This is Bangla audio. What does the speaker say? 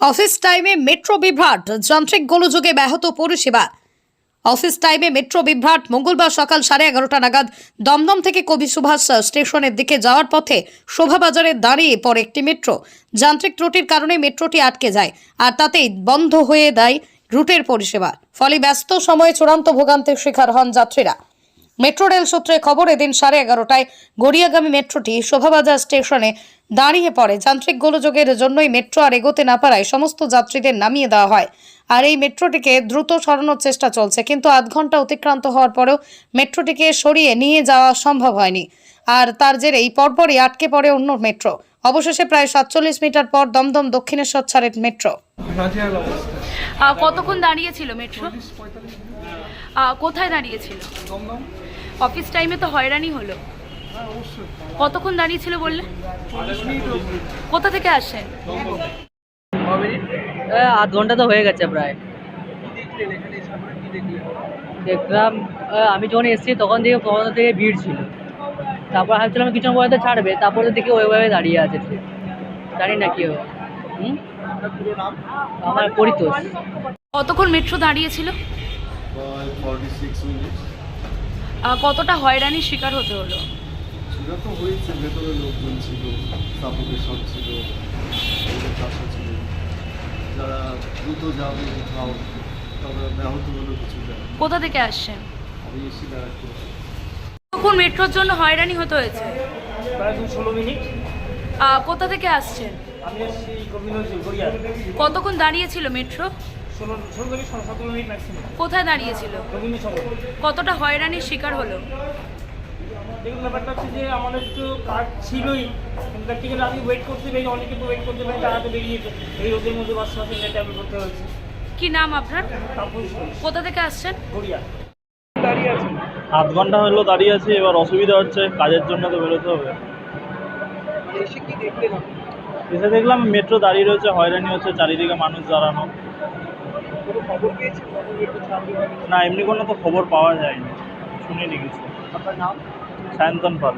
অফিস টাইমে মেট্রো বিভ্রাট, যান্ত্রিক গোলযোগে ব্যাহত পরিষেবা। অফিস টাইমে মেট্রো বিভ্রাট, মঙ্গলবার সকাল সাড়ে এগারোটা নাগাদ দমদম থেকে কবি সুভাষ স্টেশনের দিকে যাওয়ার পথে শোভাবাজারে দাঁড়িয়ে পড়ে একটি মেট্রো। যান্ত্রিক ত্রুটির কারণে মেট্রোটি আটকে যায় আর তাতেই বন্ধ হয়ে দেয় রুটের পরিষেবা। ফলে ব্যস্ত সময়ে চূড়ান্ত ভোগান্তির শিকার হন যাত্রীরা। মেট্রো রেল সূত্রে খবর এদিন সাড়ে এগারোটায় গড়িয়াগামী মেট্রোটি শোভাবাজার স্টেশনে দাঁড়িয়ে পড়ে। যান্ত্রিক গোলযোগের জন্যই মেট্রো আর এগোতে না পারায় সমস্ত যাত্রীদের নামিয়ে দেওয়া হয়। আর এই মেট্রোটিকে দ্রুত সরানোর চেষ্টা চলছে কিন্তু আধ ঘণ্টা অতিক্রান্ত হওয়ার পরেও মেট্রোটিকে সরিয়ে নিয়ে যাওয়া সম্ভব হয়নি। আর তার জেরে জেরেই পরপরই আটকে পড়ে অন্য মেট্রো। অবশেষে প্রায় সাতচল্লিশ মিটার পর দমদম দক্ষিণেশ্বর ছাড়ের মেট্রো। কতক্ষণ দাঁড়িয়েছিল মেট্রো? কোথায় দাঁড়িয়েছিল? দমদম। অফিস টাইমে তো হয়রানি হলো। কতক্ষণ দাঁড়িয়ে ছিল বললে। কোথা থেকে আসেন? আধ ঘণ্টা তো হয়ে গেছে প্রায়। দেখলাম আমি যখন এসেছি তখন থেকে তখন থেকে ভিড় ছিল। তারপর ভাবছিলাম কিছু পরে তো ছাড়বে তারপরে দেখি ওইভাবে দাঁড়িয়ে আছে জানি না কি হবে। হুম? আপনার পুরো নাম আমার পরিতোষ কতক্ষণ মেট্রো দাঁড়িয়েছিল কতটা হয়রানির শিকার হতে হলো? তো হয়েছে ভেতরে লোকজন ছিল সাপোকেশন ছিল চাষা ছিল। যারা দ্রুত যাবে কোথাও তারা ব্যাহত হলো কিছুটা কোথা থেকে আসছেন? আমি এসে দাঁড়াতে কখন মেট্রোর জন্য হয়রানি হতে হয়েছে? প্রায় ষোলো মিনিট। কোথা থেকে আসছেন? আমি এসেছি গোবিন্দজি কতক্ষণ দাঁড়িয়েছিল মেট্রো? কোথায় দাঁড়িয়েছিল? কতটা হয়রানির শিকার হলো? দেখুন ব্যাপারটা হচ্ছে যে আমাদের তো কার্ড ছিলই প্র্যাকটিক্যালি আমি ওয়েট করতে পেরে অনেকে তো ওয়েট করতে পেরে তারা তো বেরিয়েছে। এই রোদের মধ্যে সাথে ট্রাভেল করতে হয়েছে কি নাম আপনার? কোথা থেকে আসছেন? গড়িয়া। দাঁড়িয়ে আছেন আধ ঘণ্টা হলো দাঁড়িয়ে আছি এবার অসুবিধা হচ্ছে কাজের জন্য তো বেরোতে হবে। এসে কি দেখলেন এসে দেখলাম মেট্রো দাঁড়িয়ে রয়েছে হয়রানি হচ্ছে চারিদিকে মানুষ দাঁড়ানো। কোনো খবর পেয়েছেন? কিছু? না এমনি কোনো তো খবর পাওয়া যায়নি। শুনিনি কিছু। আপনার নাম? সায়ন্তন পাল।